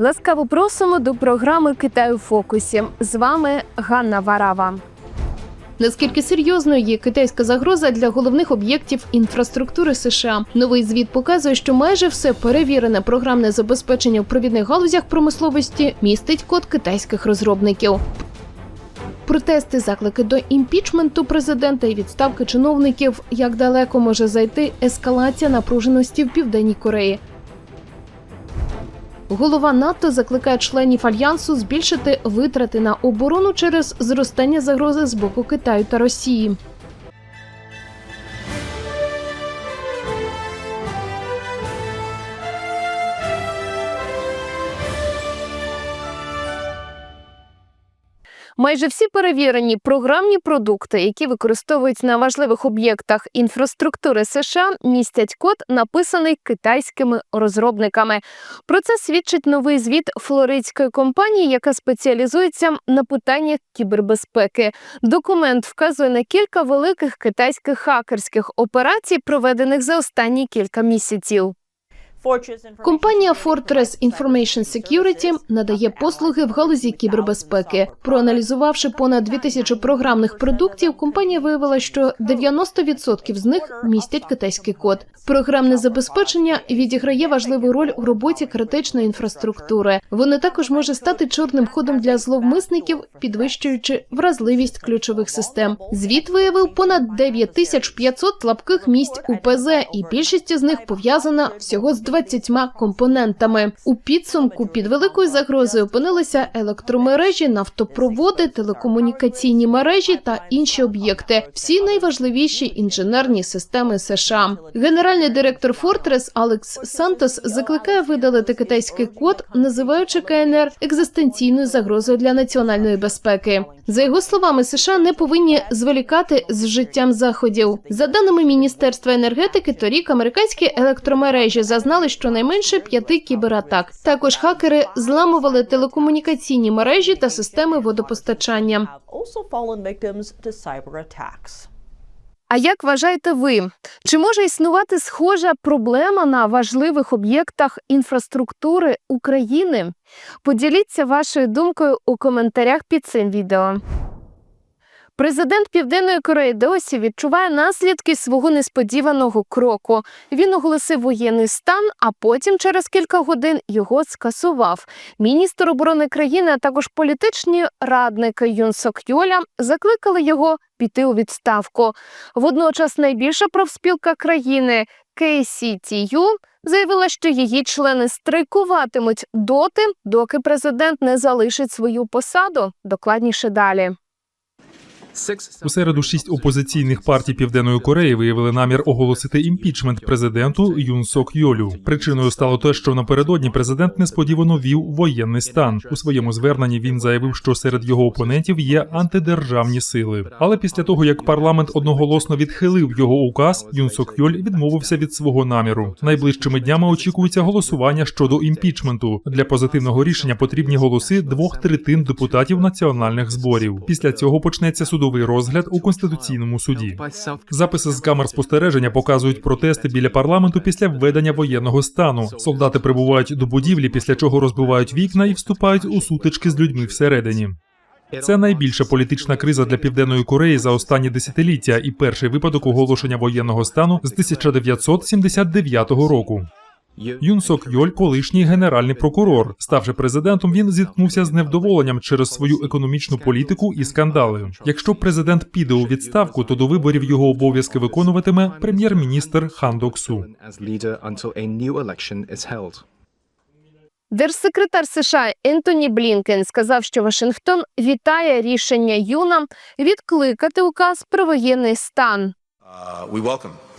Ласкаво просимо до програми Китай у фокусі. З вами Ганна Варава. Наскільки серйозною є китайська загроза для головних об'єктів інфраструктури США? Новий звіт показує, що майже все перевірене програмне забезпечення в провідних галузях промисловості містить код китайських розробників. Протести, заклики до імпічменту президента і відставки чиновників. Як далеко може зайти ескалація напруженості в південній Кореї? Голова НАТО закликає членів альянсу збільшити витрати на оборону через зростання загрози з боку Китаю та Росії. Майже всі перевірені програмні продукти, які використовують на важливих об'єктах інфраструктури США, містять код, написаний китайськими розробниками. Про це свідчить новий звіт флоридської компанії, яка спеціалізується на питаннях кібербезпеки. Документ вказує на кілька великих китайських хакерських операцій, проведених за останні кілька місяців. Компанія Fortress Information Security надає послуги в галузі кібербезпеки. Проаналізувавши понад 2000 програмних продуктів, компанія виявила, що 90% з них містять китайський код. Програмне забезпечення відіграє важливу роль у роботі критичної інфраструктури. Воно також може стати чорним ходом для зловмисників, підвищуючи вразливість ключових систем. Звіт виявив понад 9500 слабких місць у ПЗ, і більшість з них пов'язана всього з 20 компонентами. У підсумку під великою загрозою опинилися електромережі, нафтопроводи, телекомунікаційні мережі та інші об'єкти. Всі найважливіші інженерні системи США. Генеральний директор Fortress Алекс Сантос закликає видалити китайський код, називаючи КНР екзистенційною загрозою для національної безпеки. За його словами, США не повинні зволікати з вжиттям заходів. За даними Міністерства енергетики, торік американські електромережі зазнали щонайменше п'яти кібератак. Також хакери зламували телекомунікаційні мережі та системи водопостачання. А як вважаєте ви, чи може існувати схожа проблема на важливих об'єктах інфраструктури України? Поділіться вашою думкою у коментарях під цим відео. Президент Південної Кореї досі відчуває наслідки свого несподіваного кроку. Він оголосив воєнний стан, а потім через кілька годин його скасував. Міністр оборони країни, а також політичні радники Юн Сок Йоля закликали його піти у відставку. Водночас найбільша профспілка країни KCTU заявила, що її члени страйкуватимуть доти, доки президент не залишить свою посаду. Докладніше далі. У середу шість опозиційних партій Південної Кореї виявили намір оголосити імпічмент президенту Юн Сок Йолю. Причиною стало те, що напередодні президент несподівано вів воєнний стан. У своєму зверненні він заявив, що серед його опонентів є антидержавні сили. Але після того як парламент одноголосно відхилив його указ, Юн Сок Йоль відмовився від свого наміру. Найближчими днями очікується голосування щодо імпічменту. Для позитивного рішення потрібні голоси двох третин депутатів національних зборів. Після цього почнеться судовий розгляд у конституційному суді. Записи з камер спостереження показують протести біля парламенту після введення воєнного стану. Солдати прибувають до будівлі, після чого розбивають вікна і вступають у сутички з людьми всередині. Це найбільша політична криза для південної Кореї за останні десятиліття і перший випадок оголошення воєнного стану з 1979 року. Юн Сок Йоль, колишній генеральний прокурор. Ставши президентом, він зіткнувся з невдоволенням через свою економічну політику і скандали. Якщо президент піде у відставку, то до виборів його обов'язки виконуватиме прем'єр-міністр Хан is held. Держсекретар США Ентоні Блінкен сказав, що Вашингтон вітає рішення Юна відкликати указ про воєнний стан. Uh, we welcome.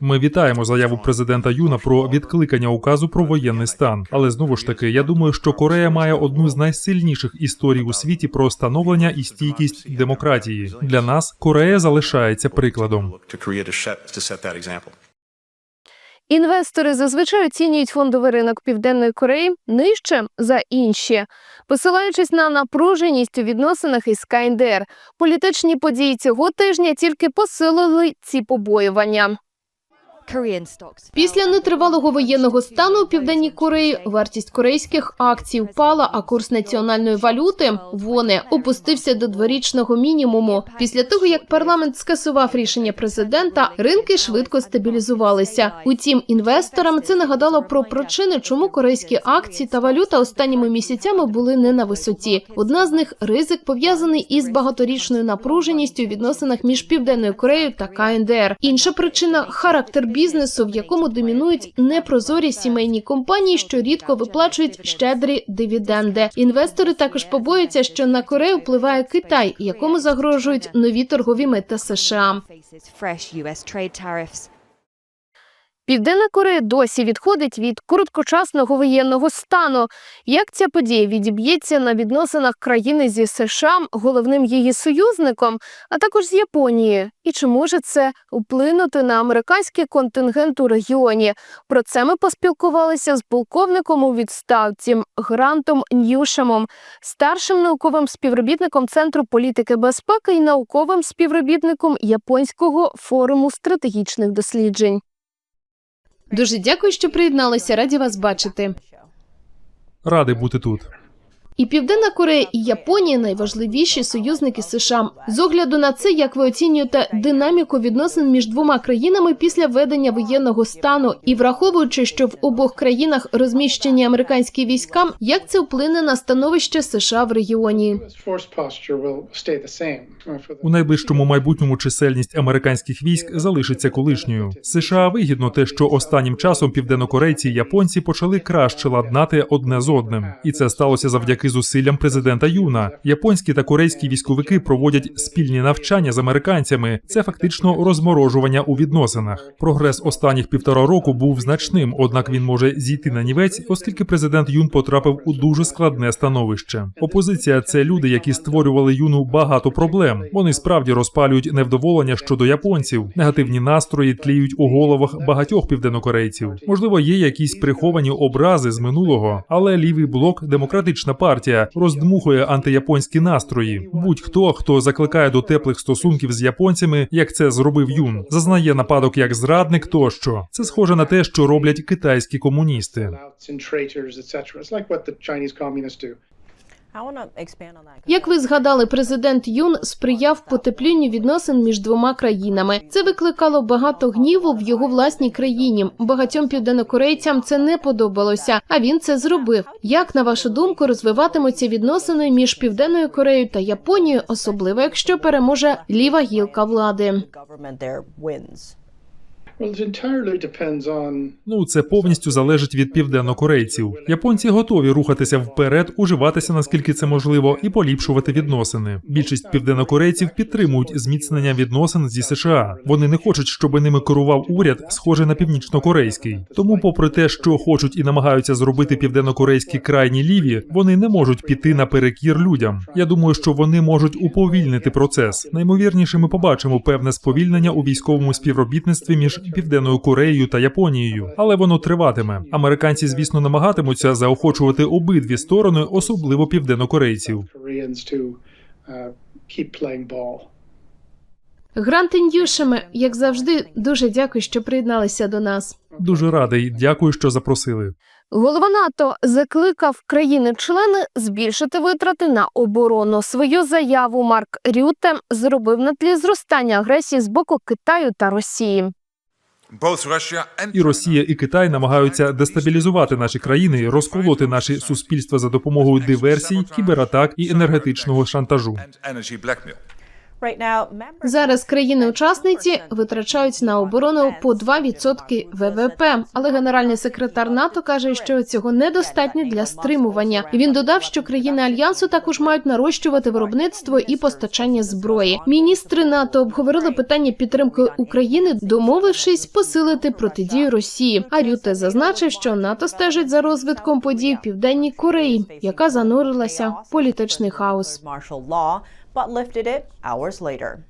Ми вітаємо заяву президента Юна про відкликання указу про воєнний стан. Але знову ж таки, я думаю, що Корея має одну з найсильніших історій у світі про становлення і стійкість демократії. Для нас Корея залишається прикладом. Інвестори зазвичай оцінюють фондовий ринок Південної Кореї нижче за інші, посилаючись на напруженість у відносинах із КНДР. Політичні події цього тижня тільки посилили ці побоювання. Після нетривалого воєнного стану у південній Кореї вартість корейських акцій впала, а курс національної валюти вони опустився до дворічного мінімуму. Після того як парламент скасував рішення президента, ринки швидко стабілізувалися. Утім, інвесторам це нагадало про причини, чому корейські акції та валюта останніми місяцями були не на висоті. Одна з них ризик пов'язаний із багаторічною напруженістю у відносинах між південною Кореєю та КНДР. Інша причина характер бізнесу, в якому домінують непрозорі сімейні компанії, що рідко виплачують щедрі дивіденди. Інвестори також побоюються, що на Корею впливає Китай, якому загрожують нові торгові мита США. Південна Корея досі відходить від короткочасного воєнного стану. Як ця подія відіб'ється на відносинах країни зі США, головним її союзником, а також з Японією? І чи може це вплинути на американський контингент у регіоні? Про це ми поспілкувалися з полковником у відставці Грантом Ньюшемом, старшим науковим співробітником Центру політики безпеки і науковим співробітником Японського форуму стратегічних досліджень. Дуже дякую, що приєдналися. Раді вас бачити. Радий бути тут. І Південна Корея і Японія найважливіші союзники США. З огляду на це, як ви оцінюєте динаміку відносин між двома країнами після введення воєнного стану, і враховуючи, що в обох країнах розміщені американські війська, як це вплине на становище США в регіоні? У найближчому майбутньому чисельність американських військ залишиться колишньою. США вигідно те, що останнім часом південнокорейці і японці почали краще ладнати одне з одним, і це сталося завдяки зусиллям президента Юна. Японські та корейські військовики проводять спільні навчання з американцями. Це фактично розморожування у відносинах. Прогрес останніх півтора року був значним, однак він може зійти на нівець, оскільки президент Юн потрапив у дуже складне становище. Опозиція це люди, які створювали юну багато проблем. Вони справді розпалюють невдоволення щодо японців. Негативні настрої тліють у головах багатьох південнокорейців. Можливо, є якісь приховані образи з минулого, але лівий блок, демократична партія, роздмухує антияпонські настрої. Будь-хто, хто закликає до теплих стосунків з японцями, як це зробив Юн, зазнає нападок як зрадник тощо. Це схоже на те, що роблять китайські комуністи. Як ви згадали, президент Юн сприяв потеплінню відносин між двома країнами. Це викликало багато гніву в його власній країні. Багатьом південнокорейцям це не подобалося, а він це зробив. Як на вашу думку розвиватимуться відносини між південною Кореєю та Японією, особливо якщо переможе ліва гілка влади? Ну, це повністю залежить від південнокорейців. Японці готові рухатися вперед, уживатися наскільки це можливо, і поліпшувати відносини. Більшість південнокорейців підтримують зміцнення відносин зі США. Вони не хочуть, щоб ними керував уряд, схожий на північнокорейський. Тому, попри те, що хочуть і намагаються зробити південнокорейські крайні ліві, вони не можуть піти наперекір людям. Я думаю, що вони можуть уповільнити процес. Наймовірніше, ми побачимо певне сповільнення у військовому співробітництві між Південною Кореєю та Японією, але воно триватиме. Американці, звісно, намагатимуться заохочувати обидві сторони, особливо південнокорейців. Koreans to uh, keep playing ball. Грант Індюшеме, як завжди, дуже дякую, що приєдналися до нас. Дуже радий, дякую, що запросили. Голова НАТО закликав країни-члени збільшити витрати на оборону. Свою заяву Марк Рюте зробив на тлі зростання агресії з боку Китаю та Росії. І Росія, і Китай намагаються дестабілізувати наші країни, розколоти наші суспільства за допомогою диверсій, кібератак і енергетичного шантажу. Зараз країни-учасниці витрачають на оборону по 2% ВВП, але генеральний секретар НАТО каже, що цього недостатньо для стримування. Він додав, що країни альянсу також мають нарощувати виробництво і постачання зброї. Міністри НАТО обговорили питання підтримки України, домовившись посилити протидію Росії. А Рюте зазначив, що НАТО стежить за розвитком подій в південній Кореї, яка занурилася в політичний хаос. But lifted it hours later.